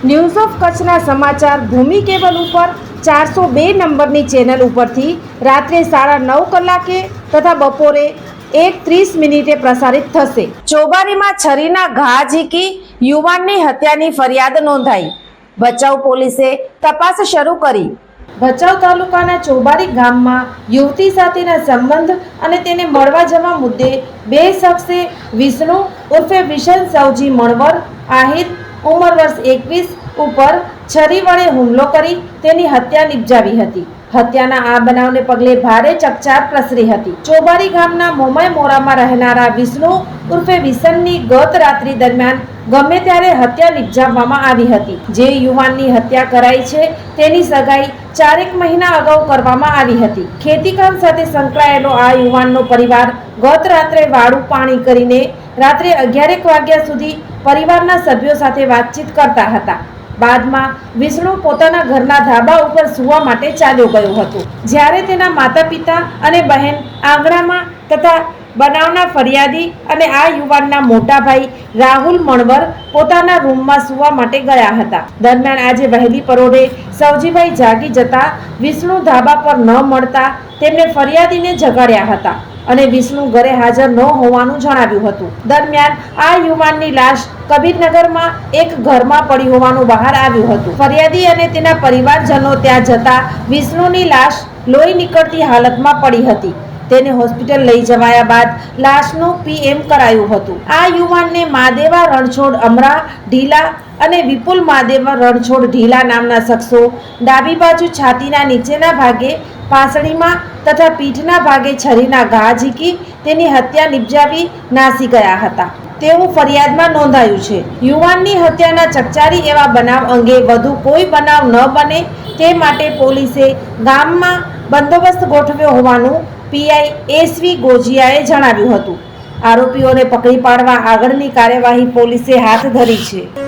news of કચ્છના સમાચાર ભૂમિ cable ઉપર ચારસો બે નંબરની ચેનલ ઉપરથી રાત્રે સાડા નવ કલાકે તથા બપોરે એક ત્રીસ મિનિટે પ્રસારિત થશે. ચોબારીમાં છરીના ઘા ઝીકી યુવાનની હત્યાની ફરિયાદ નોંધાઈ. ભચાઉ પોલીસે તપાસ શરૂ કરી. ભચાઉ તાલુકાના ચોબારી ગામમાં યુવતી સાથેના સંબંધ અને તેને મળવા જવા મુદ્દે બે શખ્સે વિષ્ણુ ઉર્ફે વિશન સૌજી મણવર, આહિર ઉંમર વર્ષ એકવીસ ઉપર છરી વડે હુમલો કરી તેની હત્યા નિપજાવી હતી. હત્યાના આ બનાવને પગલે ભારે ચકચાર પ્રસરી હતી. ચોબારી ગામના મોમય મોરામાં રહેનારા વિષ્ણુ ઉર્ફે વિસનની ગત રાત્રિ દરમિયાન ગમે ત્યારે હત્યા નિપજાવવામાં આવી હતી. જે યુવાનની હત્યા કરાઈ છે તેની સગાઈ ચારેક મહિના અગાઉ કરવામાં આવી હતી. ખેતીકામ સાથે સંકળાયેલો આ યુવાનનો પરિવાર ગત રાત્રે વાળું પાણી કરીને રાત્રે અગિયારેક વાગ્યા સુધી પરિવારના સભ્યો સાથે વાતચીત કરતા હતા. બાદમાં વિષ્ણુ પોતાના ઘરના ધાબા ઉપર સૂવા માટે ચાલ્યો ગયો હતો. જ્યારે તેના માતા પિતા અને બહેન આંગણામાં તથા બનાવના ફરિયાદી અને આ યુવાનના મોટા ભાઈ રાહુલ મણવર પોતાના રૂમમાં સૂવા માટે ગયા હતા. દરમિયાન આજે વહેલી પરોઢે સવજીભાઈ જાગી જતા વિષ્ણુ ધાબા પર ન મળતા તેમને ફરિયાદીને જગાડ્યા હતા. અને વિષ્ણુ ઘરે હાજર ન હોવાનું જણાવ્યું હતું. દરમિયાન આ યુવાનની લાશ કબીરનગરમાં એક ઘરમાં પડી હોવાનું બહાર આવ્યું હતું. ફરિયાદી અને તેના પરિવારજનો ત્યાં જતા વિષ્ણુની લાશ લોહી નીકળતી હાલતમાં પડી હતી. તેને હોસ્પિટલ લઈ જવાયા બાદ લાશનું પીએમ કરાયું હતું. આ યુવાનને માદેવા રણછોડ અમરા ઢીલા અને વિપુલ માદેવા રણછોડ ઢીલા નામના શખ્સો ડાબી બાજુ છાતીના નીચેના ભાગે પાસળીમાં તથા પીઠના ભાગે છરીના ઘા ઝીકી તેની હત્યા નિપજાવી નાસી ગયા હતા. તેવું ફરિયાદમાં નોંધાયું છે. યુવાનની હત્યાના ચકચારી એવા બનાવ અંગે વધુ કોઈ બનાવ ન બને તે માટે પોલીસે ગામમાં બંદોબસ્ત ગોઠવ્યો હોવાનું પીઆઈ એસવી ગોજિયાએ જણાવ્યું હતું. આરોપીઓને પકડી પાડવા આગળની કાર્યવાહી પોલીસે હાથ ધરી છે.